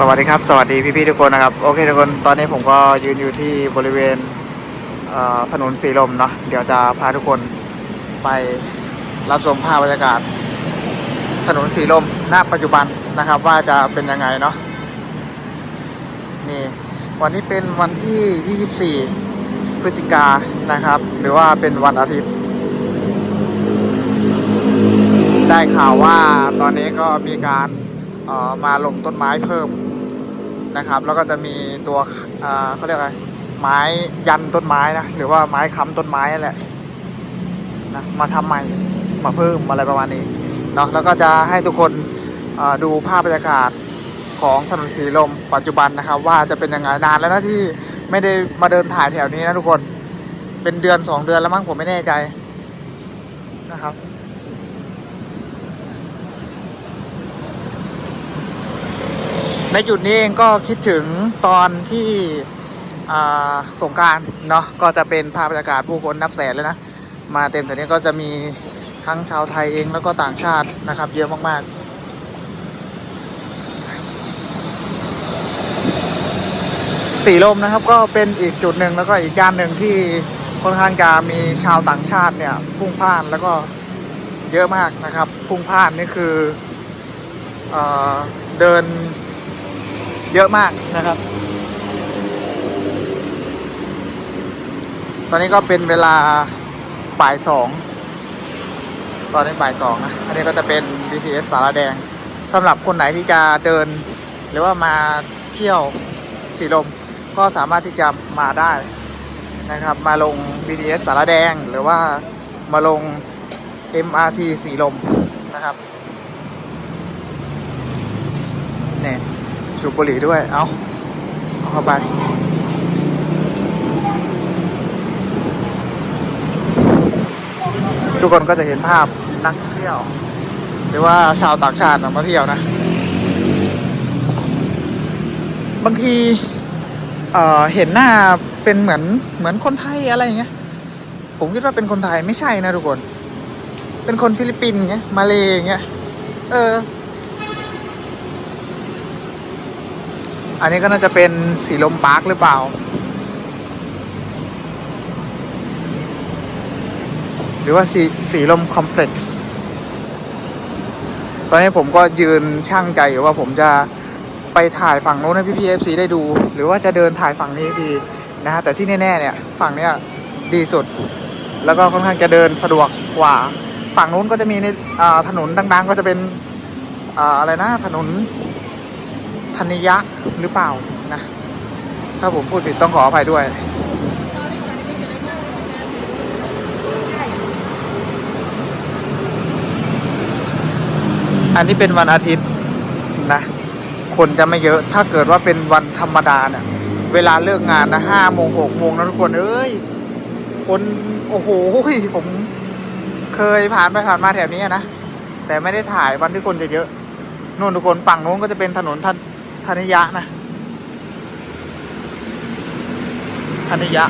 สวัสดีครับ สวัสดีพี่ๆทุกคนนะครับ โอเคทุกคนตอนนี้ผมก็ยืนอยู่ที่บริเวณถนนสีลมเนาะเดี๋ยวจะพาทุกคนไปรับชมภาพบรรยากาศ ถนนสีลมณปัจจุบันนะครับ ว่าจะเป็นยังไงเนาะนี่วันนี้เป็นวันที่ 24 พฤศจิกานะครับ หรือว่าเป็นวันอาทิตย์ ได้ข่าวว่าตอนนี้ก็มีการออมาลงต้นไม้เพิ่ม นะครับ แล้วก็จะมีตัวเขาเรียกอะไรไม้ยันต้นไม้นะหรือว่าไม้ค้ำต้นไม้นั่นแหละนะมาทำใหม่มาเพิ่มอะไรประมาณนี้เนาะแล้วก็จะให้ทุกคนดูภาพบรรยากาศของถนนสีลมปัจจุบันนะครับ ว่าจะเป็นยังไงนานแล้วนะที่ไม่ได้มาเดินถ่ายแถวนี้นะทุกคนเป็นเดือนสองเดือนแล้วมั้งผมไม่แน่ใจนะครับ ในจุดนี้เองก็คิดถึงตอนที่สงการเนาะก็จะเป็นภาพบรรยากาศผู้คนนับแสนเลยนะ มาเต็มแต่นี้ก็จะมีทั้งชาวไทยเองแล้วก็ต่างชาตินะครับ เยอะมากๆสีลมนะครับก็เป็นอีกจุดหนึ่งแล้วก็อีกย่านหนึ่งที่ค่อนข้างจะมีชาวต่างชาติเนี่ยพุ่งพล่านแล้วก็เยอะมากนะครับ พุ่งพล่านนี่คือเอเดิน เยอะมากนะครับ ตอนนี้ก็เป็นเวลาบ่ายสอง ตอนนี้บ่ายสองนะ อันนี้ก็จะเป็น BTS สารแดงสำหรับคนไหนที่จะเดิน หรือว่ามาเที่ยวสีลม ก็สามารถที่จะมาได้นะครับ มาลง BTS สารแดงหรือว่ามาลง MRT สีลมนะครับเนี่ย สูบบุหรี่ด้วย เอาเอาเข้าไป ทุกคนก็จะเห็นภาพนักท่องเที่ยว หรือว่าชาวต่างชาติมาเที่ยวนะ บางทีเอ่อเห็นหน้าเป็นเหมือนเหมือนคนไทยอะไรอย่างเงี้ย ผมคิดว่าเป็นคนไทยไม่ใช่นะทุกคน เป็นคนฟิลิปปินส์เงี้ย มาเลยเงี้ย เออ อันนี้ก็น่าจะเป็นสีลมปาร์คหรือเปล่า หรือว่าสีสีลมคอมเพล็กซ์ตอนนี้ผมก็ยืนช่างใจอยู่ว่าผมจะไปถ่ายฝั่งโน้นให้พี่พีเอฟซีได้ดู หรือว่าจะเดินถ่ายฝั่งนี้ดีนะฮะแต่ที่แน่ๆเนี่ยฝั่งเนี้ยดีสุด แล้วก็ค่อนข้างจะเดินสะดวกกว่า ฝั่งนู้นก็จะมีในถนนดัง ๆ ก็จะเป็นออะไรนะถนน ธนิยะหรือเปล่านะ ถ้าผมพูดผิดต้องขออภัยด้วย อันนี้เป็นวันอาทิตย์นะ คนจะไม่เยอะถ้าเกิดว่าเป็นวันธรรมดาเนี่ยเวลาเลิกงานนะห้าโมงหกโมงนะทุกคนเอ้ยคนโอ้โหผมเคยผ่านไปผ่านมาแถวนี้นะ แต่ไม่ได้ถ่ายวันที่คนเยอะๆนู่นทุกคนฝั่งนู้นก็จะเป็นถนนทัน ธนิยะนะธนิยะ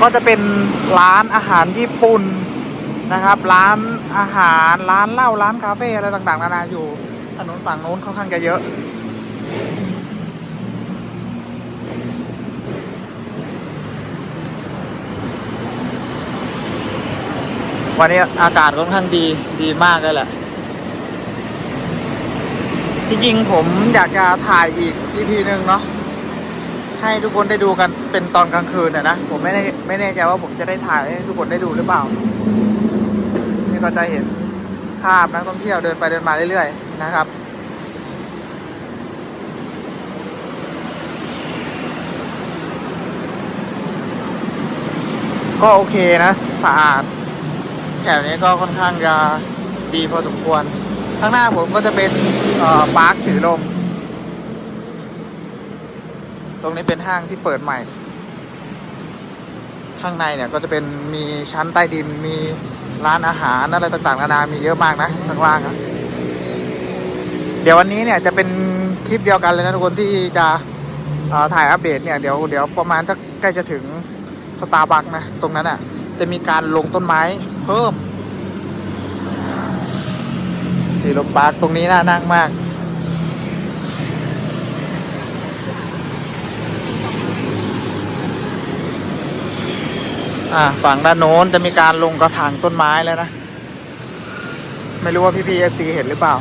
ก็จะเป็นร้านอาหารญี่ปุ่นนะครับ ร้านอาหารร้านเหล้าร้านคาเฟ่อะไรต่าง ๆ นานาอยู่ถนนฝั่งโน้นค่อนข้างจะเยอะวันนี้อากาศค่อนข้างดีดีมากเลยแหละ จริงๆผมอยากจะถ่ายอีก EP หนึ่งเนาะให้ทุกคนได้ดูกันเป็นตอนกลางคืนนะนะผมไม่ได้ไม่แน่ใจว่าผมจะได้ถ่ายให้ทุกคนได้ดูหรือเปล่า นี่ก็จะเห็นภาพนักท่องเที่ยวเดินไปเดินมาเรื่อยๆนะครับก็โอเคนะสะอาดแถวนี้ก็ค่อนข้างจะดีพอสมควร ข้างหน้าผมก็จะเป็นปาร์คสีลม ตรงนี้เป็นห้างที่เปิดใหม่ ข้างในเนี่ยก็จะเป็นมีชั้นใต้ดินมีร้านอาหารอะไรต่างๆนานา มีเยอะมากนะข้างล่างอะเดี๋ยววันนี้เนี่ยจะเป็นคลิปเดียวกันเลยนะทุกคนที่จะถ่ายอัปเดตเนี่ยเดี๋ยวเดี๋ยวประมาณสักใกล้จะถึงสตาร์บัคนะ ตรงนั้นอะจะมีการลงต้นไม้เพิ่ม ซีโรปาร์คตรงนี้น่านั่งมาก อ่าฝั่งด้านโน้นจะมีการลงกระถางต้นไม้แล้วนะ ไม่รู้ว่าพี่พีเอฟซีเห็นหรือเปล่า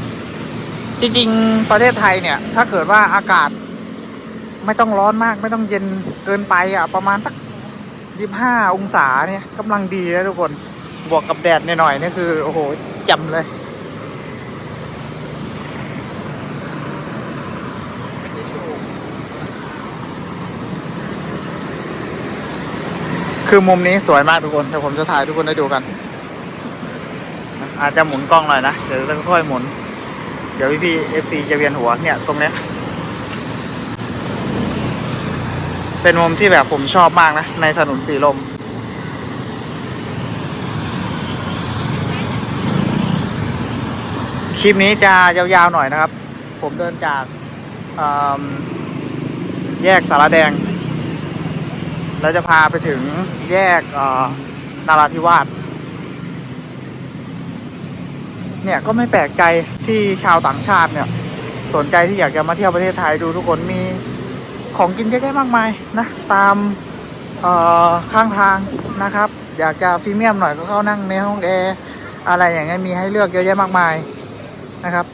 จริงๆ ประเทศไทยเนี่ย ถ้าเกิดว่าอากาศไม่ต้องร้อนมากไม่ต้องเย็นเกินไปอะ ประมาณสักยี่ห้าองศาเนี่ยกำลังดีนะทุกคน บวกกับแดดหน่อยๆนี่คือ โอ้โหจำเลย คือมุมนี้สวยมากทุกคนเดี๋ยวผมจะถ่ายทุกคนได้ดูกัน อาจจะหมุนกล้องหน่อยนะเดี๋ยวจะค่อยๆหมุน เดี๋ยวพี่พี่เอฟซีจะเวียนหัวเนี่ยตรงเนี้ยเป็นมุมที่แบบผมชอบมากนะ ในถนนสีลม คลิปนี้จะยาวๆหน่อยนะครับ ผมเดินจากแยกสารแดง แล้วจะพาไปถึงแยกนาราธิวาสเนี่ยก็ไม่แปลกใจที่ชาวต่างชาติเนี่ย สนใจที่อยากจะมาเที่ยวประเทศไทยดูทุกคนมีของกินเยอะแยะมากมายนะตามข้างทางนะครับ อยากจะฟรีเมียมหน่อยก็เข้านั่งในห้องแอร์อะไรอย่างเงี้ยมีให้เลือกเยอะแยะมากมายนะครับ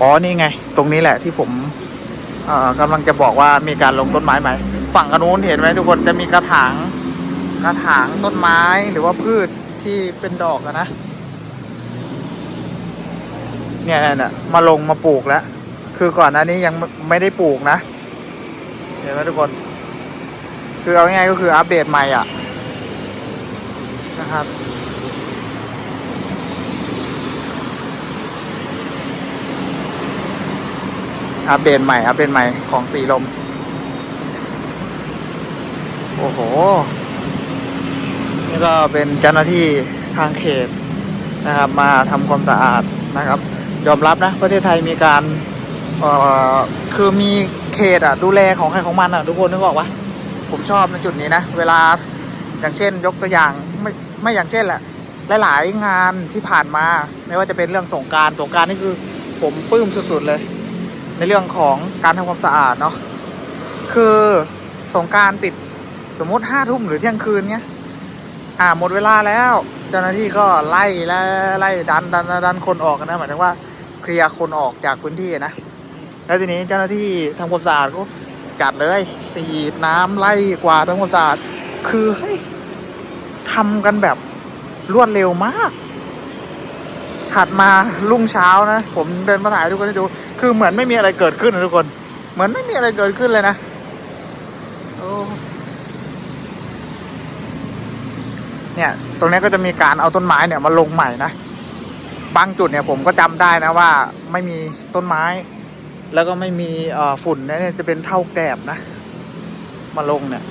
อ๋อนี่ไง ตรงนี้แหละที่ผมเอ่อกำลังจะบอกว่ามีการลงต้นไม้ใหม่ฝั่งอนนู้นเห็นไหมทุกคนจะมีกระถางกระถางต้นไม้หรือว่าพืชที่เป็นดอกอะนะเนี่ยเนี่ยมาลงมาปลูกแล้ว คือก่อนหน้านี้ยังไม่ไม่ได้ปลูกนะ เห็นไหมทุกคน คือเอาง่ายๆก็คืออัปเดตใหม่อะนะครับ อัปเดตใหม่ อัปเดตใหม่ของสีลม โอ้โห นี่ก็เป็นเจ้าหน้าที่ทางเขตนะครับ มาทำความสะอาดนะครับ ยอมรับนะ ประเทศไทยมีการคือมีเขตอะ ดูแลของใครของมันอะ ทุกคนนึกออกปะผมชอบในจุดนี้นะ เวลาอย่างเช่น ยกตัวอย่างไม่ไม่อย่างเช่นแหละหลาย ๆ งานที่ผ่านมา ไม่ว่าจะเป็นเรื่องสงการสงการนี่คือ ผมปลื้มสุด ๆ เลย ในเรื่องของการทำความสะอาดเนาะคือสงการปิดสมมติห้าทุ่มหรือเที่ยงคืนเนี้ยอ่าหมดเวลาแล้ว เจ้าหน้าที่ก็ไล่ไล่ไล่ดันดันดันคนออกนะหมายถึงว่าเคลียร์คนออกจากพื้นที่นะแล้วทีนี้เจ้าหน้าที่ทำความสะอาดก็จัดเลยสีดน้ำไล่กวาดทำความสะอาดคือเฮ้ยทำกันแบบรวดเร็วมาก ถัดมารุ่งเช้านะ ผมเดินมาถ่ายทุกคนได้ดู คือเหมือนไม่มีอะไรเกิดขึ้นนะทุกคน เหมือนไม่มีอะไรเกิดขึ้นเลยนะโอ้เนี่ย ตรงนี้ก็จะมีการเอาต้นไม้เนี่ยมาลงใหม่นะบางจุดเนี่ยผมก็จำได้นะว่าไม่มีต้นไม้ แล้วก็ไม่มีฝุ่นเนี่ยจะเป็นเท่าแกบนะ มาลงเนี่ย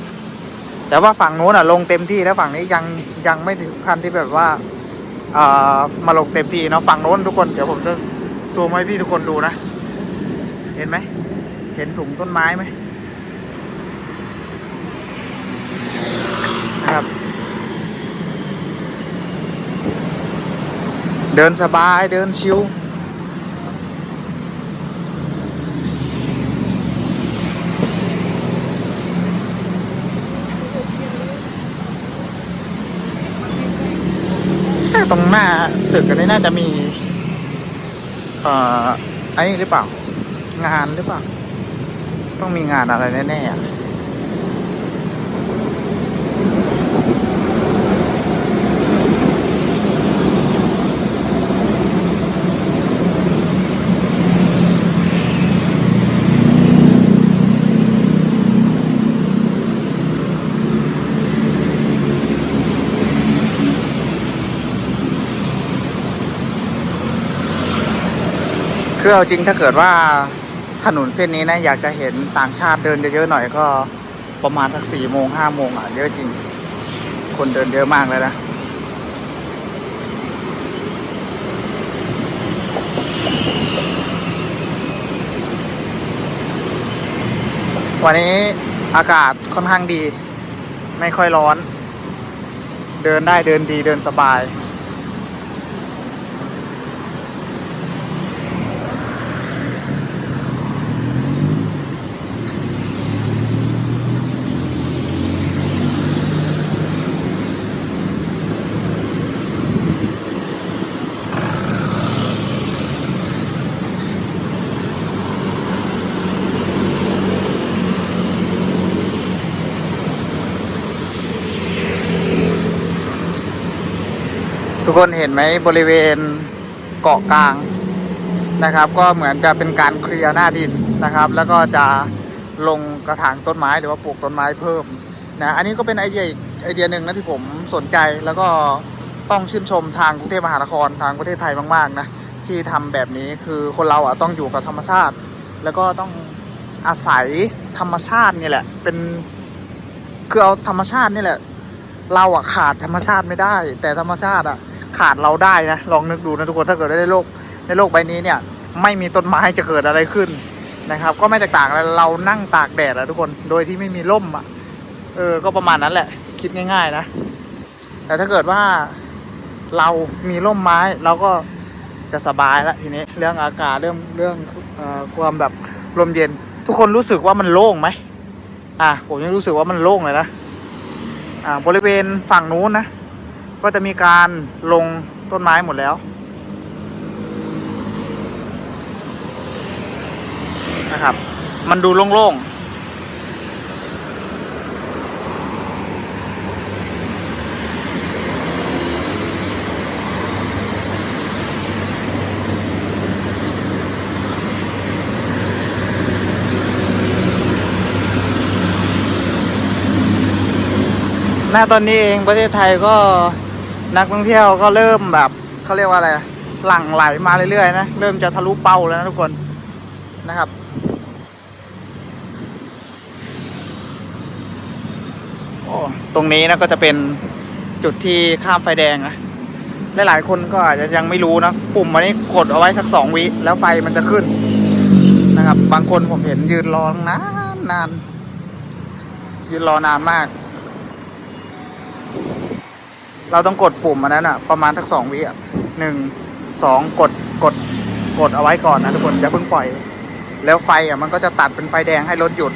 แต่ว่าฝั่งโน้นอะลงเต็มที่แล้วฝั่งนี้ยังยังไม่ถึงขั้นที่แบบว่า มาลงเต็มที่เนาะฝั่งโน้นทุกคนเดี๋ยวผมจะซูมให้พี่ทุกคนดูนะ เห็นไหม เห็นถุงต้นไม้ไหมนะครับ เดินสบายเดินชิวแต่ตรงห น้าตึกอันนี้น่าจะมี เอ่อไอ้หรือเปล่า งานหรือเปล่า ต้องมีงานอะไรแน่ๆ คือเอาจริงถ้าเกิดว่าถนนเส้นนี้นะอยากจะเห็นต่างชาติเดินเยอะๆหน่อยก็ประมาณสักสี่โมงห้าโมงอะเยอะจริง คนเดินเยอะมากเลยนะวันนี้อากาศค่อนข้างดี ไม่ค่อยร้อน เดินได้เดินดีเดินสบาย คนเห็นไหมบริเวณเกาะกลางนะครับ ก็เหมือนจะเป็นการเคลียร์หน้าดินนะครับ แล้วก็จะลงกระถางต้นไม้หรือว่าปลูกต้นไม้เพิ่มนะอันนี้ก็เป็นไอเดียไอเดียหนึ่งนะที่ผมสนใจแล้วก็ต้องชื่นชมทางกรุงเทพมหานครทางประเทศไทยมากๆนะที่ทำแบบนี้คือคนเราอะต้องอยู่กับธรรมชาติ แล้วก็ต้องอาศัยธรรมชาตินี่แหละ เป็นคือเอาธรรมชาตินี่แหละ เราอะขาดธรรมชาติไม่ได้ แต่ธรรมชาติอะ ขาดเราได้นะ ลองนึกดูนะทุกคนถ้าเกิดในโลกในโลกใบนี้เนี่ย ไม่มีต้นไม้จะเกิดอะไรขึ้นนะครับ ก็ไม่แตกต่างอะไรเรานั่งตากแดดแล้วทุกคนโดยที่ไม่มีร่มอะเออ ก็ประมาณนั้นแหละ คิดง่าย ๆ นะ แต่ถ้าเกิดว่าเรามีร่มไม้เราก็จะสบายละทีนี้เรื่องอากาศเรื่องเรื่องอความแบบลมเย็น ทุกคนรู้สึกว่ามันโล่งไหมอะผมยังรู้สึกว่ามันโล่งเลยนะอ่าบริเวณฝั่งนู้นนะ ก็จะมีการลงต้นไม้หมดแล้วนะครับ มันดูโล่งๆหน้าตอนนี้เองประเทศไทยก็ นักท่องเที่ยวก็เริ่มแบบเขาเรียกว่าอะไรหลั่งไหลมาเรื่อยๆนะเริ่มจะทะลุเป้าแล้วนะทุกคนนะครับ โอ้ตรงนี้นะก็จะเป็นจุดที่ข้ามไฟแดงนะหลายๆคนก็อาจจะยังไม่รู้นะปุ่มอันนี้กดเอาไว้สักสองวิแล้วไฟมันจะขึ้นนะครับ บางคนผมเห็นยืนรอนานนานยืนรอนานมาก เราต้องกดปุ่มอันนั้นอะประมาณสักสองวิอะหนึ่งสองกดกดกดเอาไว้ก่อนนะทุกคนอย่าเพิ่งปล่อย แล้วไฟอะมันก็จะตัดเป็นไฟแดงให้รถหยุด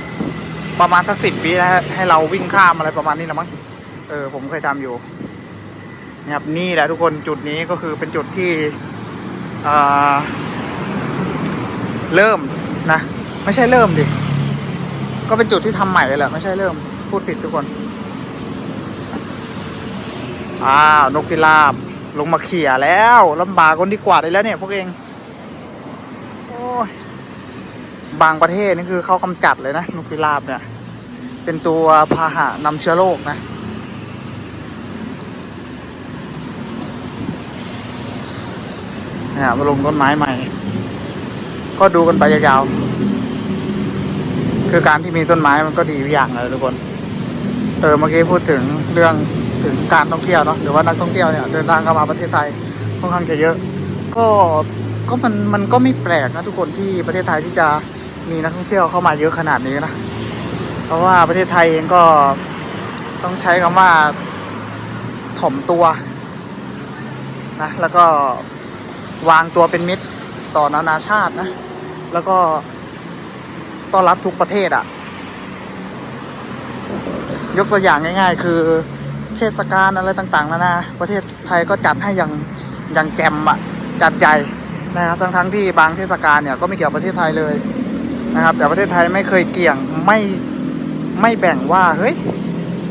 ประมาณสักสิบวินะฮะให้เราวิ่งข้ามอะไรประมาณนี้นะมั้งเออผมเคยทำอยู่นะครับนี่แหละทุกคนจุดนี้ก็คือเป็นจุดที่อ่าเริ่มนะ ไม่ใช่เริ่มดิ ก็เป็นจุดที่ทำใหม่เลยแหละไม่ใช่เริ่มพูดผิดทุกคน อ้าวนกพิราบลงมาเขี่ยแล้วลำบากคนที่กวาดได้แล้วเนี่ยพวกเองโอ้ยบางประเทศนี่คือเขากำจัดเลยนะนกพิราบเนี่ย เป็นตัวพาหะนำเชื้อโรคนะเนี่ยมาลงต้นไม้ใหม่ ก็ดูกันไปยาวๆ คือการที่มีต้นไม้มันก็ดีอย่างเลยทุกคน เออเมื่อกี้พูดถึงเรื่อง ถึงการท่องเที่ยวเนาะหรือว่านักท่องเที่ยวเนี่ยเดินทางเข้ามาประเทศไทยค่อนข้างจะเยอะ ก็ก็มันมันก็ไม่แปลกนะทุกคนที่ประเทศไทยที่จะมีนักท่องเที่ยวเข้ามาเยอะขนาดนี้นะเพราะว่าประเทศไทยเองก็ต้องใช้คำว่าถ่อมตัวนะแล้วก็วางตัวเป็นมิตรต่อนานาชาตินะ แล้วก็ต้อนรับทุกประเทศอะ่ะ ยกตัวอย่างง่าย ๆ คือ เทศกาลอะไรต่างๆนานาประเทศไทยก็จัดให้อย่างอย่างแจมอะจัดใหญ่นะครับทั้งทั้งๆที่บางเทศกาลเนี่ยก็ไม่เกี่ยวกับประเทศไทยเลยนะครับ แต่ประเทศไทยไม่เคยเกี่ยงไม่ไม่แบ่งว่าเฮ้ย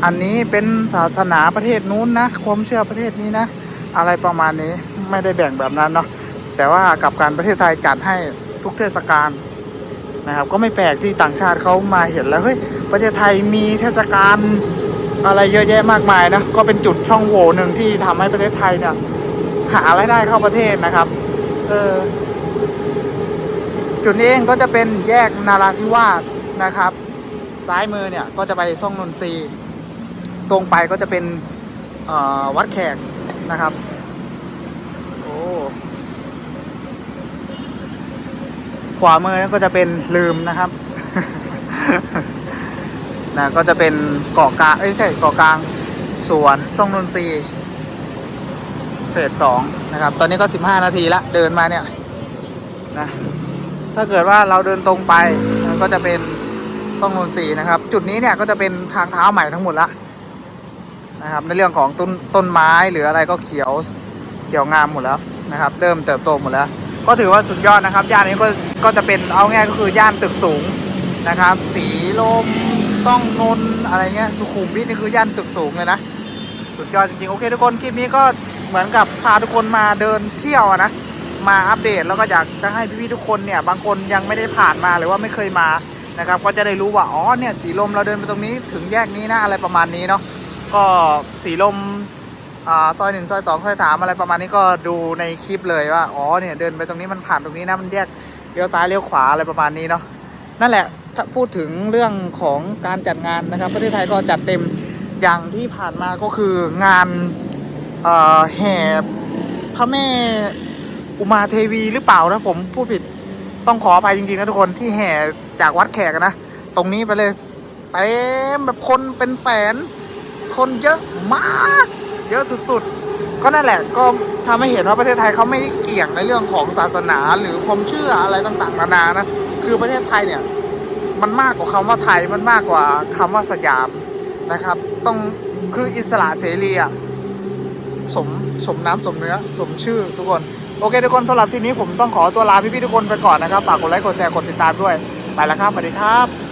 อันนี้เป็นศาสนาประเทศนู้นนะความเชื่อประเทศนี้นะ อะไรประมาณนี้ไม่ได้แบ่งแบบนั้นเนาะแต่ว่ากับการประเทศไทยจัดให้ทุกเทศกาลนะครับ ก็ไม่แปลกที่ต่างชาติเขามาเห็นแล้วเฮ้ยประเทศไทยมีเทศกาล อะไรเยอะแยะมากมายนะ ก็เป็นจุดช่องโหว่หนึ่งที่ทำให้ประเทศไทยเนี่ยหารายได้เข้าประเทศนะครับ เออจุดนี้เองก็จะเป็นแยกนาราธิวาสนะครับ ซ้ายมือเนี่ยก็จะไปซ่องนนทรีตรงไปก็จะเป็นวัดแขกนะครับ โอ้ขวามือก็จะเป็นลืมนะครับ นะก็จะเป็นเกาะกลางเอ้ยใช่เกาะกลางสวนซ่องนนทรีเฟสสองนะครับ ตอนนี้ก็สิบห้านาทีละเดินมาเนี่ยนะถ้าเกิดว่าเราเดินตรงไปมันก็จะเป็นซ่องนนทรีนะครับ จุดนี้เนี่ยก็จะเป็นทางเท้าใหม่ทั้งหมดละนะครับ ในเรื่องของต้นต้นไม้หรืออะไรก็เขียวเขียวงามหมดแล้วนะครับ เริ่มเติบโตหมดแล้ว ก็ถือว่าสุดยอดนะครับ ย่านนี้ก็ก็จะเป็นเอาง่ายก็คือย่านตึกสูงนะครับ สีลม ซ่องนนอะไรเงี้ยสุขุมวิทนี่คือย่านตึกสูงเลยนะ สุดยอดจริงๆ โอเคทุกคนคลิปนี้ก็เหมือนกับพาทุกคนมาเดินเที่ยวนะ มาอัปเดตแล้วก็อยากจะให้พี่ๆทุกคนเนี่ย บางคนยังไม่ได้ผ่านมาหรือว่าไม่เคยมานะครับ ก็จะได้รู้ว่าอ๋อเนี่ยสีลมเราเดินไปตรงนี้ถึงแยกนี้นะอะไรประมาณนี้เนาะก็สีลมอ่าซอยหนึ่งซอยสองซอยสามอะไรประมาณนี้ก็ดูในคลิปเลยว่า อ๋อเนี่ยเดินไปตรงนี้มันผ่านตรงนี้นะมันแยกเลี้ยวซ้ายเลี้ยวขวาอะไรประมาณนี้เนาะนั่นแหละ ถ้าพูดถึงเรื่องของการจัดงานนะครับ ประเทศไทยก็จัดเต็มอย่างที่ผ่านมาก็คืองานแห่พระแม่อุมาเทวีหรือเปล่านะผมพูดผิดต้องขออภัยจริงๆนะทุกคนที่แห่จากวัดแขกนะตรงนี้ไปเลยเต็มแบบคนเป็นแสน คนเยอะมาก เยอะสุดๆ ก็นั่นแหละก็ทำให้เห็นว่าประเทศไทยเขาไม่ได้เกี่ยงในเรื่องของศาสนาหรือความเชื่ออะไรต่างๆนานานะคือประเทศไทยเนี่ย มันมากกว่าคำว่าไทยมันมากกว่าคำว่าสยามนะครับ ต้องคืออิสระเสรีอะสมสมน้ำสมเนื้อ สมชื่อทุกคน โอเคทุกคนสำหรับที่นี้ผมต้องขอตัวลาพี่ๆทุกคนไปก่อนนะครับฝากกดไลค์กดแชร์กดติดตามด้วย ไปแล้วครับสวัสดีครับ